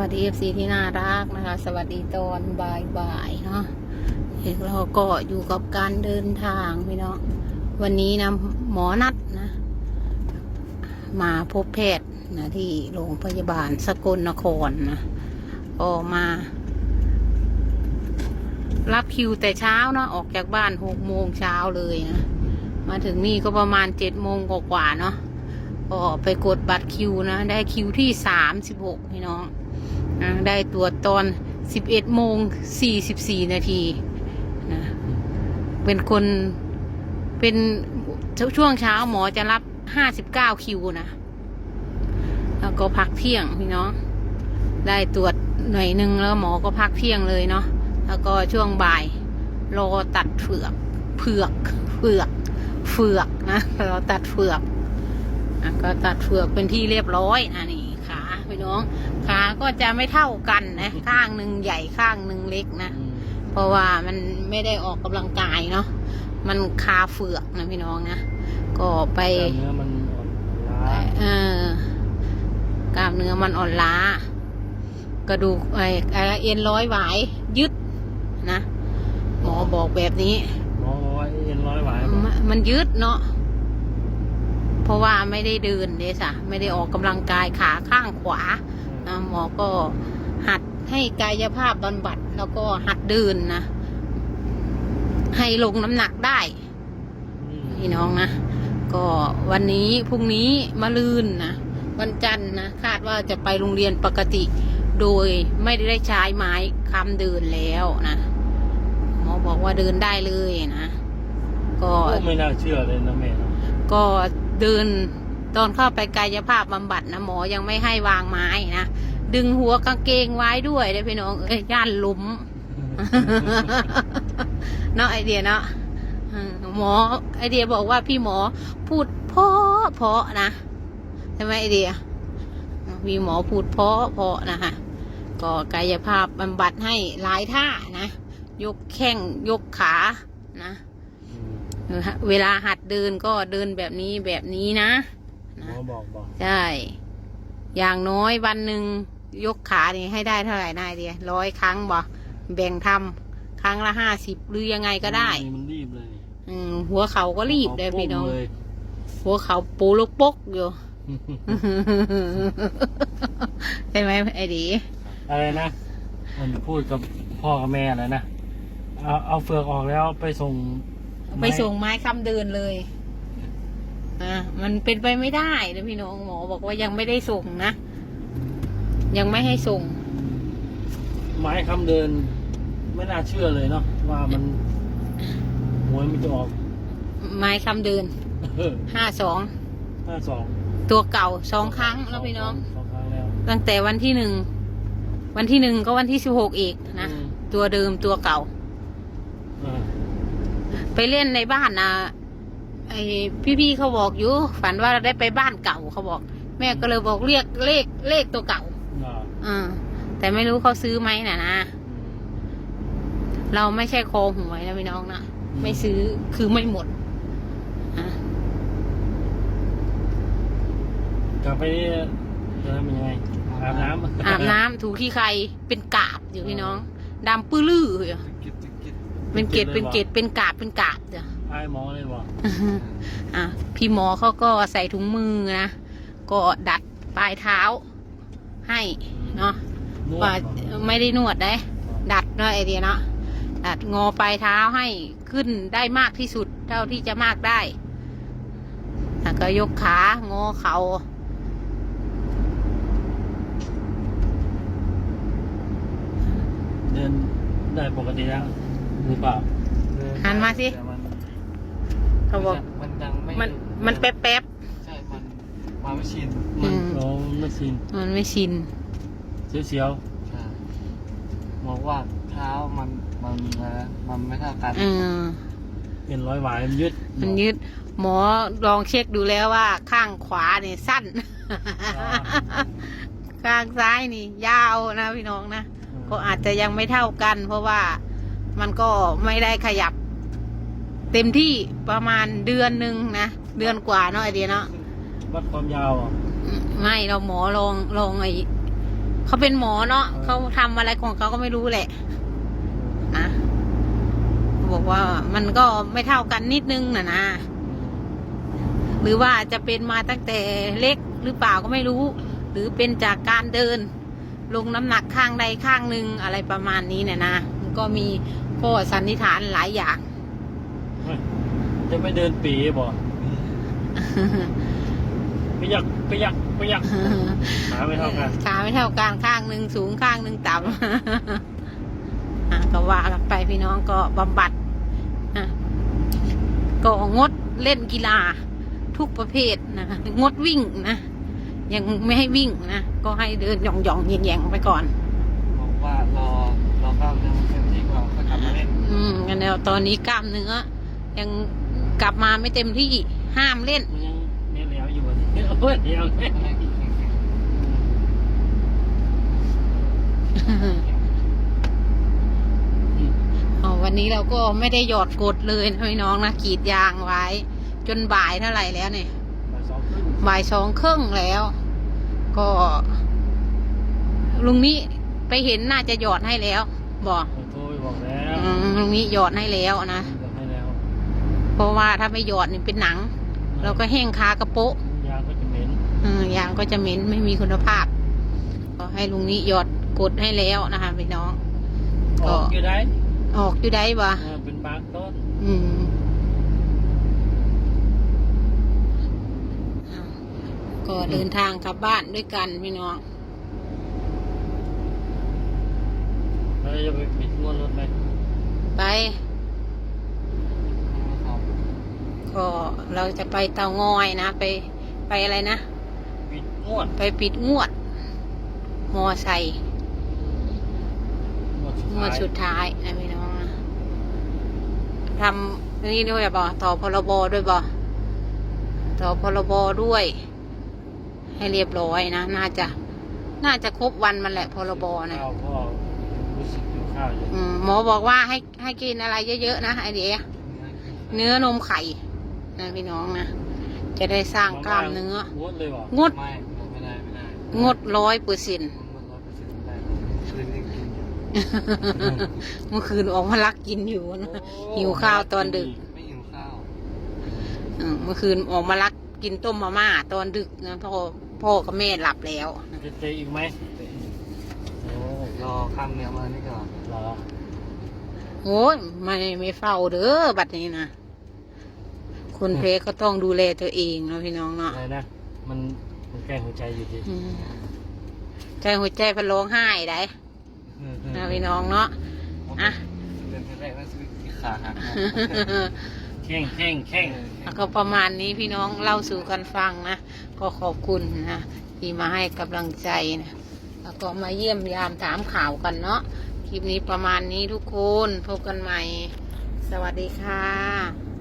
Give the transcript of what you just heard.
วัสดีเอฟซีที่น่ารักนะคะ สวัสดีตอนบ่ายๆเนาะเอกเราก็อยู่กับการเดินทางพี่เนาะวันนี้นะหมอนัดนะ มาพบแพทย์นะที่โรงพยาบาลสกลนครนะออกมา รับคิวแต่เช้าเนาะออกจากบ้านหกโมงเช้าเลยนะ มาถึงนี่ก็ประมาณเจ็ดโมงกว่าๆเนาะก็ไปกดบัตรคิวนะ ได้คิวที่สามสิบหกพี่น้อง ได้ตรวจตอนสิบเอ็ดโมงสี่สิบสี่นาทีนะเป็นคนเป็นช่วงเช้าหมอจะรับห้าสิบเก้าคิวนะ แล้วก็พักเที่ยงพี่น้อง ได้ตรวจหน่อยหนึ่งแล้วหมอก็พักเที่ยงเลยเนาะ แล้วก็ช่วงบ่ายรอตัดเฟือกเผือกเฟือกเฟือกนะเราตัดเฟือกอะก็ตัดเฟือกเป็นที่เรียบร้อยนะนี่ พี่น้องขาก็จะไม่เท่ากันนะข้างหนึ่งใหญ่ข้างหนึ่งเล็กนะเพราะว่ามันไม่ได้ออกกำลังกายเนาะมันคาเฟือกนะพี่น้องนะก็ไปกล้ามเนื้อมันอ่อนล้าเออกล้ามเนื้อมันอ่อนล้ากระดูกไอ้ไอ้เอ็นร้อยหวายยึดนะหมอบอกแบบนี้หมอบอกว่าเอ็นร้อยหวายมมันยืดเนาะ เพราะว่าไม่ได้เดินเดซ่ะไม่ได้ออกกำลังกายขาข้างขวานะหมอก็หัดให้กายภาพบำบัด แล้วก็หัดเดินนะให้ลงน้ำหนักได้พี่น้องนะก็วันนี้พรุ่งนี้มะลืนนะวันจันทร์นะคาดว่าจะไปโรงเรียนปกติ โดยไม่ได้ใช้ไม้คำเดินแล้วนะหมอบอกว่าเดินได้เลยนะ ก็โอ้ไม่น่าเชื่อเลยนะแม่เนาะก็ เดินตอนเข้าไปกายภาพบำบัดนะหมอยังไม่ให้วางไม้นะดึงหัวกางเกงไว้ด้วยเด้พี่น้องเอ้ยย่านลุมเนาะไอเดียเนาะหมอไอเดียบอกว่าพี่หมอพูดเพาะเพาะนะใช่ไหมไอเดีย มีหมอพูดเพาะเพาะนะคะก็กายภาพบำบัดให้หลายท่านะ ยกแข้งยกขานะ เวลาหัดเดินก็เดินแบบนี้แบบนี้นะหมอบอกบอกใช่ อย่างน้อยวันหนึ่งยกขานี่ให้ได้เท่าไหร่นายเดียร้อยครั้งบ่แบ่งทำครั้งละห้าสิบหรือยังไงก็ได้ มันรีบเลย อืมหัวเขาก็รีบเลยพี่น้องเลยหัวเขาปูลูกปกอยู่ใช่ไหมไอ้ดีอะไรนะมันพูดกับพ่อกับแม่อะไรนะเอาเอาเฟือกออกแล้วไปส่ง ไปส่งไม้คำเดินเลย อะมันเป็นไปไม่ได้นะพี่น้องหมอบอกว่ายังไม่ได้ส่งนะ ยังไม่ให้ส่ง ไม้คำเดิน ไม่น่าเชื่อเลยเนาะว่ามันหวยมันจะออก ไม้คำเดินเออห้าสองห้าสองตัวเก่าสองครั้งแล้วพี่น้องสองครั้งแล้วตั้งแต่วันที่หนึ่งวันที่หนึ่งก็วันที่สิบหกอีกนะอืมตัวเดิมตัวเก่าเออ ไปเล่นในบ้านนะไอ้พี่ๆเขาบอกอยู่ ฝันว่าได้ไปบ้านเก่าเขาบอก แม่ก็เลยบอกเรียกเลขเลขตัวเก่าอ่าอ่าแต่ไม่รู้เขาซื้อไหมนะนะเราไม่ใช่โคอหวยนะพี่น้องนะไม่ซื้อคือไม่หมดอะกลับไปนี่จะทำยังไงอาบน้ำอาบน้ำถูขี้ใครเป็นกาบอยู่พี่น้องดำปื้อลืออยู่ เป็นเกล็ดเป็นเกล็ดเป็นกาบเป็นกาบจ้ะไอ้หมอเลยบอกอะพี่หมอเขาก็ใส่ถุงมือนะ ก็ดัดปลายเท้า ให้เนาะนวดว่าบอกไม่ได้นวดได้ ดัดเนาะไอเดียเนาะดัดงอปลายเท้าให้ขึ้นได้มากที่สุด เท่าที่จะมากได้แล้วก็ยกขางอเขาเดินได้ปกติแล้ว หรือเปล่าหันมาสิ แต่มันเขาบอก มันยังไม่มันมันแป๊บแป๊บใช่มันมาไม่ชินๆมัอืนมเราไม่ชินมันไม่ชิน เสียวใช่บอกว่าเท้ามันมันนะมันไม่เท่ากันอืมๆเป็นร้อยหวายมันยึดมันยืดหมอลองเช็คดูแล้วว่าข้างขวาเนี่ยสั้น ข้างซ้ายนี่ ยาวนะพี่น้องนะ ก็อาจจะยังไม่เท่ากัน เพราะว่า มันก็ไม่ได้ขยับ เต็มที่ประมาณเดือนหนึ่งนะเดือนกว่าเนาะไอเดียเนาะวัดความยาวอะอืมไม่เราหมอลองลองไอ้เขาเป็นหมอเนาะเขาทำอะไรของเขาก็ไม่รู้แหละนะบอกว่ามันก็ไม่เท่ากันนิดนึงนะนะหรือว่าจะเป็นมาตั้งแต่เล็กหรือเปล่าก็ไม่รู้ หรือเป็นจากการเดิน ลงน้ำหนักข้างใดข้างหนึ่งอะไรประมาณนี้เนี่ยนะมัน ก็มีข้อสันนิษฐานหลายอย่างเฮ้ยจะไม่เดินปีบ่ไปยักไปยักไปยักขาไม่เท่ากันขาไม่เท่ากันข้างหนึ่งสูงข้างหนึ่งต่ำอะก็ว่ากันไปพี่น้องก็บำบัดอะก็งดเล่นกีฬาทุกประเภทนะงดวิ่งนะยังไม่ให้วิ่งนะ ก็ให้เดินหย่องหย่องๆแยงๆไปก่อนบอกว่ารอรอ กล้ามเนื้อมันเต็มที่ก่อนค่อยกลับมาเล่นอืมกันแล้วตอนนี้กล้ามเนื้อยังกลับมาไม่เต็มที่ห้ามเล่น มันยังเนี้ยแล้วอยู่อะเนี้ยเฮ้ยเดี๋ยวเนี่ยอ๋อวันนี้เราก็ไม่ได้หยอดกดเลยนะพี่น้องนะกรีดยางไว้ จนบ่ายเท่าไหร่แล้วเนี่ย บ่ายสองครึ่งบ่ายสองครึ่งแล้ว ก็ ลุงนี้ไปเห็นน่าจะหยอดให้แล้ว บอกโทรไปบอกแล้วอืมลุงนี้หยอดให้แล้วนะ บอกให้แล้วเพราะว่าถ้าไม่หยอดนี่เป็นหนัง เราก็แห้งคากระโปะยางก็จะเหม็นอืมยางก็จะเหม็นไม่มีคุณภาพก็ให้ลุงนี้หยอดกดให้แล้วนะคะพี่น้องออกอยู่ได้ออกอยู่ได้ปะเออเป็นบางต้นอืมก็เดินทางกลับบ้านด้วยกันพี่น้อง เราจะไปปิดงวดรถไหมไป ก็เราจะไปเตางอยนะ ไปไปอะไรนะ ปิดงวดไปปิดงวด มอไซค์งวดสุดงวท้าดยสุดท้ายนะพี่น้องนะทำนี่ด้วยบ่ต่อพรบด้วยบ่ต่อพรบด้วย ให้เรียบร้อยนะ น่าจะ น่าจะครบวันมันแหละพรบนะ ข้าวก็รู้สึกหิวข้าวอยู่อืมหมอบอกว่าให้ให้กินอะไรเยอะๆนะไอเดียเนื้อนมไข่นะพี่น้องนะ จะได้สร้างกล้ามเนื้องวดเลยบ่งด ไม่ไม่ได้ไม่ได้งดร้อยเปอร์เซ็นต์มันร้อยเปอร์เซ็นต์ได้คืนนี้กินอยู่เมื่อคืนออกมาลักกินอยู่นะ หิวข้าวตอนดึก ไม่หิวข้าวอืมเมื่อคืนออกมาลักกินต้มมาม่าตอนดึกนะพ่อพ่อกับแม่หลับแล้ว จะเตะอีกไหมโอ้ รอข้ามเนื้อมานี่ก่อนเหรอโอ้ยไม่ไม่เฝ้าเด้อบัดนี้นะคนเพลก็ต้องดูแลตัวเองเนาะพี่น้องเนาะอะไรนะมันมันแกล้งหัวใจอยู่ดิอืมใจหัวใจเป็นร้องไห้ได้นะพี่น้องเนาะอะเดินไปแรกนั่นคือขาหักแข้งแข้งแข้งแล้วก็ประมาณนี้พี่น้องเล่าสู่กันฟังนะ ก็ขอบคุณนะที่มาให้กำลังใจนะ แล้วก็มาเยี่ยมยามถามข่าวกันเนาะคลิปนี้ประมาณนี้ทุกคนพบกันใหม่ สวัสดีค่ะ